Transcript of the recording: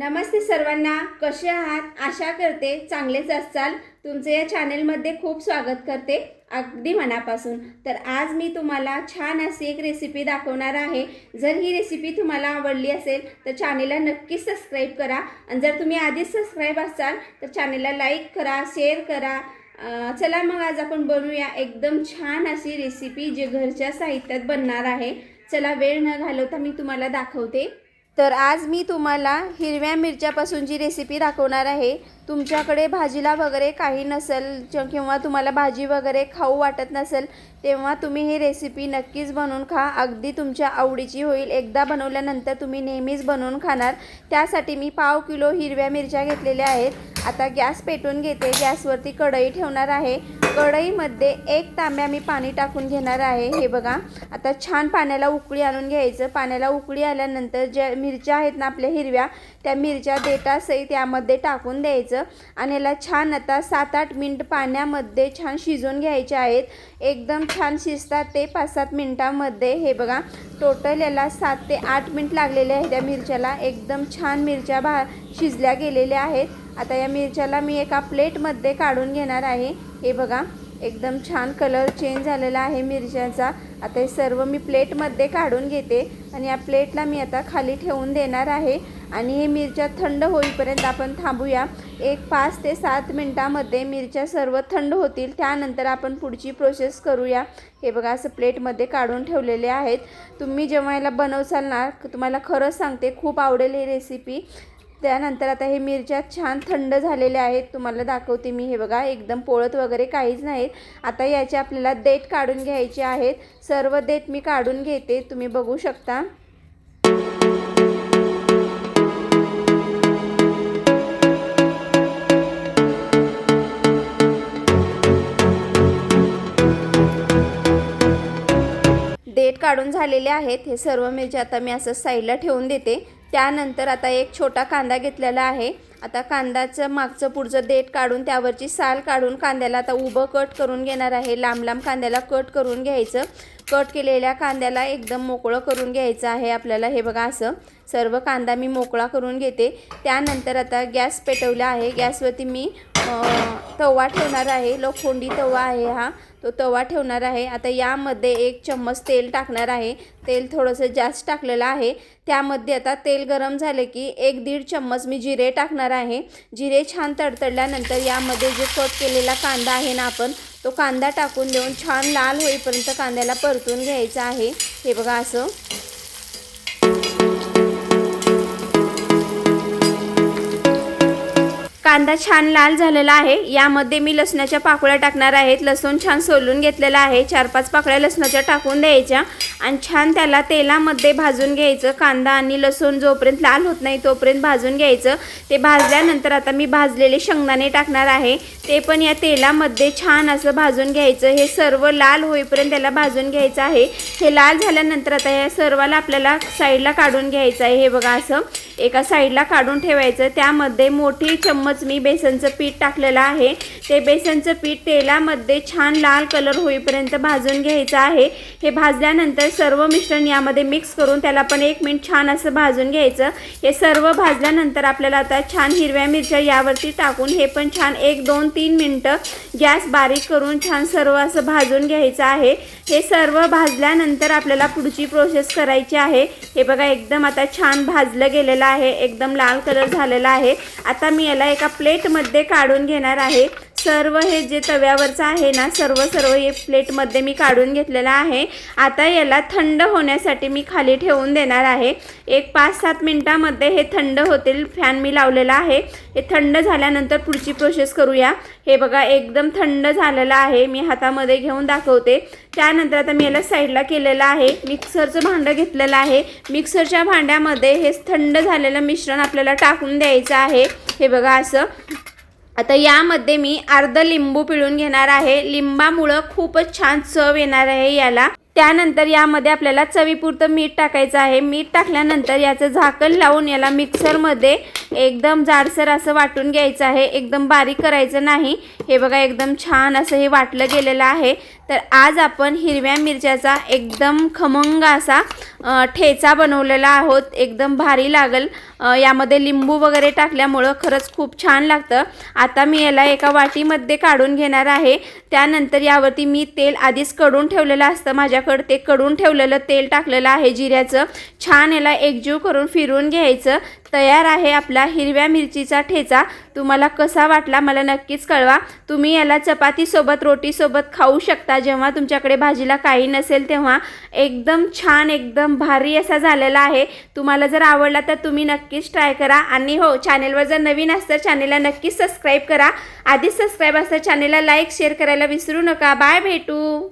नमस्ते सर्वांना कसे आहात? आशा करते चांगलेच असाल. तुमचे या चॅनेलमध्ये खूप स्वागत करते अगदी मनापासून. तर आज मी तुम्हाला छान अशी एक रेसिपी दाखवणार आहे. जर ही रेसिपी तुम्हाला आवडली असेल तर चॅनेलला नक्कीच सबस्क्राईब करा. आणि जर तुम्ही आधीच सबस्क्राईब असाल तर चॅनेलला लाईक करा शेअर करा. चला मग आज आपण बनवूया एकदम छान अशी रेसिपी जे घरच्या साहित्यात बनणार आहे. चला वेळ न घालवता मी तुम्हाला दाखवते. तर आज मी तुम्हाला हिरव्या मिरच्यापासून जी रेसिपी दाखवणार आहे तुमच्याकडे भाजीला वगैरे काही नसेल च- किंवा तुम्हाला भाजी वगैरे खाऊ वाटत नसेल तेव्हा तुम्ही ही रेसिपी नक्कीच बनवून खा. अगदी तुमच्या आवडीची होईल. एकदा बनवल्यानंतर तुम्ही नेहमीच बनवून खाणार. त्यासाठी मी पाव किलो हिरव्या मिरच्या घेतलेल्या आहेत. आता गॅस पेटून घेते. गॅसवरती कढई ठेवणार आहे. कढईमध्ये एक तांब्या मी पाणी टाकून घेणार आहे. हे बघा. आता छान पाण्याला उकळी आणून घ्यायचं. पाण्याला उकळी आल्यानंतर ज्या मिरच्या आहेत ना आपल्या हिरव्या त्या मिरच्या देटासहित यामध्ये टाकून द्यायचं. आणि याला छान आता सात आठ मिनिट पाण्यामध्ये छान शिजवून घ्यायचे आहेत. एकदम छान शिजतात ते पाच सात मिनटामध्ये. हे बघा टोटल याला सात ते आठ मिनिट लागलेले आहे त्या मिरच्याला. एकदम छान मिरच्या भा शिजल्या गेलेल्या आहेत. आता या मिरच्याला मी एका प्लेटमध्ये काढून घेणार आहे. हे बघा एकदम छान कलर चेंज झालेला आहे मिरच्याचा. आता हे सर्व मी प्लेटमध्ये काढून घेते. आणि या प्लेटला मी आता खाली ठेवून देणार आहे. आणि हे मिरच्या थंड होईपर्यंत आपण थांबूया. एक पाच ते सात मिनटामध्ये मिरच्या सर्व थंड होतील. त्यानंतर आपण पुढची प्रोसेस करूया. हे बघा असं प्लेटमध्ये काढून ठेवलेले आहेत. तुम्ही जेव्हा याला बनवसाल ना तुम्हाला खरंच सांगते खूप आवडेल ही रेसिपी त्यानंतर आता हे मिरच्या छान थंड झालेल्या आहेत. तुम्हाला दाखवते मी. हे बघा एकदम पोळत वगैरे काहीच नाहीत. आता याचे आपल्याला देठ काढून घ्यायचे आहेत. सर्व देठ मी काढून घेते. तुम्ही बघू शकता. देठ काढून झालेले आहेत. हे सर्व मिरच्या आता मी असं साईडला ठेवून देते. त्यानंतर आता एक छोटा कांदा घेतलेला आहे. आता कांद्याचं मागचं पुढचं देठ काढून त्यावरची साल काढून कांद्याला आता उभं कट करून घेणार आहे. लांब लांब कांद्याला कट करून घ्यायचं. कट केलेल्या कांद्याला एकदम मोकळं करून घ्यायचं आहे आपल्याला. हे बघा असं सर्व कांदा मी मोकळा करून घेते. त्यानंतर आता गॅस पेटवला आहे. गॅसवरती मी तवा ठेवणार आहे. लोखंडी तवा आहे हा. तो तवा ठेवणार आहे. आता यामध्ये एक चम्मच तेल टाकणार आहे. तेल थोडंसं जास्त टाकलेलं आहे. त्यामध्ये आता तेल गरम झाले की एक दीड चम्मच मी जिरे टाकणार आहे. जिरे छान तडतडल्यानंतर यामध्ये जे कट केलेला कांदा आहे ना आपण तो कांदा टाकून देऊन छान लाल होईपर्यंत कांद्याला परतून घ्यायचा आहे. हे बघा असं. कांदा छान लाल झालेला आहे. यामध्ये मी लसणाच्या पाकळ्या टाकणार आहेत. लसूण छान सोलून घेतलेला आहे. चार पाच पाकळ्या लसणाच्या टाकून द्यायच्या. आणि छान त्याला तेलामध्ये भाजून घ्यायचं. कांदा आणि लसूण जोपर्यंत लाल होत नाही तोपर्यंत भाजून घ्यायचं. ते भाजल्यानंतर आता मी भाजलेले शेंगदाणे टाकणार आहे. ते पण या तेलामध्ये छान असं भाजून घ्यायचं. हे सर्व लाल होईपर्यंत त्याला भाजून घ्यायचं आहे. हे लाल झाल्यानंतर आता या सर्वाला आपल्याला साईडला काढून घ्यायचं आहे. हे बघा असं एका साईडला काढून ठेवायचं. त्यामध्ये मोठी चम्मच मी बेसनचं पीठ टाकलेलं आहे. ते बेसनचं पीठ तेलामध्ये छान लाल कलर होईपर्यंत भाजून घ्यायचं आहे. हे भाजल्यानंतर सर्व मिश्रण यामध्ये मिक्स करून त्याला पण एक मिनिट छान असं भाजून घ्यायचं. हे सर्व भाजल्यानंतर आपल्याला आता छान हिरव्या मिरच्या यावरती टाकून हे पण छान एक दोन तीन मिनटं गॅस बारीक करून छान सर्व असं भाजून घ्यायचं आहे. हे सर्व भाजल्यानंतर आपल्याला पुढची प्रोसेस करायची आहे. हे बघा एकदम आता छान भाजलं गेलेलं आहे. एकदम लाल कलर झालेला आहे. आता मी याला एका प्लेटमध्ये काढून घेणार आहे. सर्व हे जे तव्यावरचं आहे ना सर्व सर्व हे प्लेटमध्ये मी काढून घेतलेलं आहे. आता याला थंड होण्यासाठी मी खाली ठेवून देणार आहे. एक पाच सात मिनटामध्ये हे थंड होतील फॅन मी लावलेला आहे. हे थंड झाल्यानंतर पुढची प्रोसेस करूया. हे बघा एकदम थंड झालेलं आहे. मी हातामध्ये घेऊन दाखवते. त्यानंतर आता मी याला साईडला केलेलं आहे. मिक्सरचं भांडं घेतलेलं आहे. मिक्सरच्या भांड्यामध्ये हे थंड झालेलं मिश्रण आपल्याला टाकून द्यायचं आहे. हे बघा असं. आता यामध्ये मी अर्ध लिंबू पिळून घेणार आहे. लिंबामुळं खूपच छान चव येणार आहे याला. त्यानंतर यामध्ये आपल्याला चवीपुरतं मीठ टाकायचं आहे. मीठ टाकल्यानंतर याचं झाकण लावून याला मिक्सरमध्ये एकदम जाडसर असं वाटून घ्यायचं आहे. एकदम बारीक करायचं नाही. हे बघा एकदम छान असं हे वाटलं गेलेलं आहे. तर आज आपण हिरव्या मिरच्याचा एकदम खमंग असा ठेचा बनवलेला आहोत. एकदम भारी लागल. यामध्ये लिंबू वगैरे टाकल्यामुळं खरंच खूप छान लागतं. आता मी याला एका वाटीमध्ये काढून घेणार आहे. त्यानंतर यावरती मी तेल आधीच कडून ठेवलेलं असतं. माझ्या ते कडून ठेवलेलं तेल टाकलेलं आहे जिऱ्याचं. छान याला एकजीव करून फिरवून घ्यायचं. तयार आहे आपला हिरव्या मिरचीचा ठेचा. तुम्हाला कसा वाटला मला नक्कीच कळवा. तुम्ही याला चपातीसोबत रोटीसोबत खाऊ शकता. जेव्हा तुमच्याकडे भाजीला काही नसेल तेव्हा एकदम छान एकदम भारी असा झालेला आहे. तुम्हाला जर आवडला तर तुम्ही नक्कीच ट्राय करा. आणि हो चॅनेलवर जर नवीन असतं चॅनेलला नक्कीच सबस्क्राईब करा. आधीच सबस्क्राईब असतं चॅनेलला लाईक शेअर करायला विसरू नका. बाय भेटू.